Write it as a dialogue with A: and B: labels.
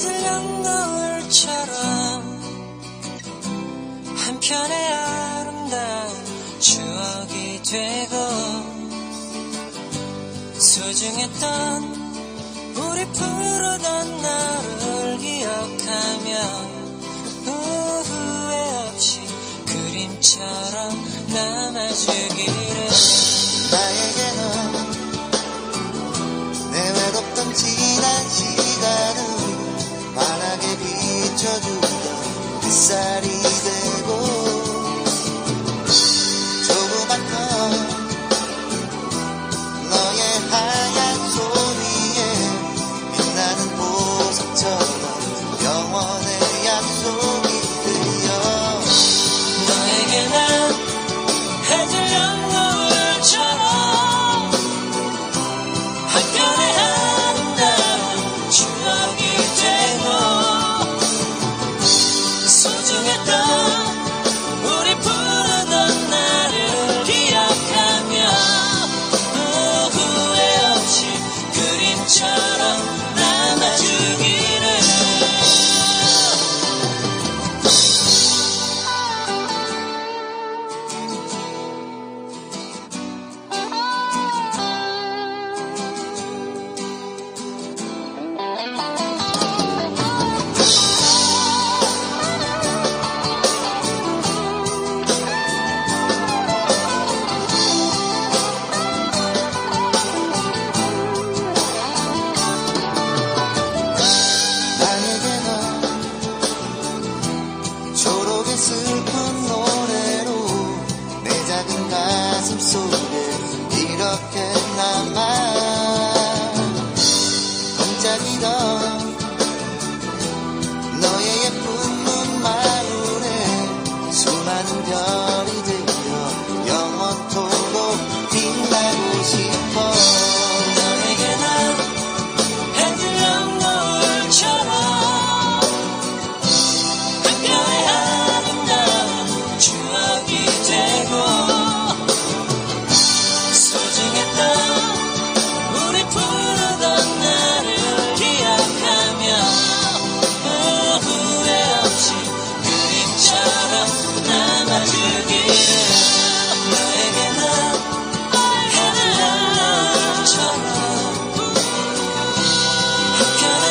A: 거슬린 노을처럼 한편의 아름다운 추억이 되고 소중했던 우리 부르던 나를 기억하며 후회 없이 그림처럼 남아주기를 the gonna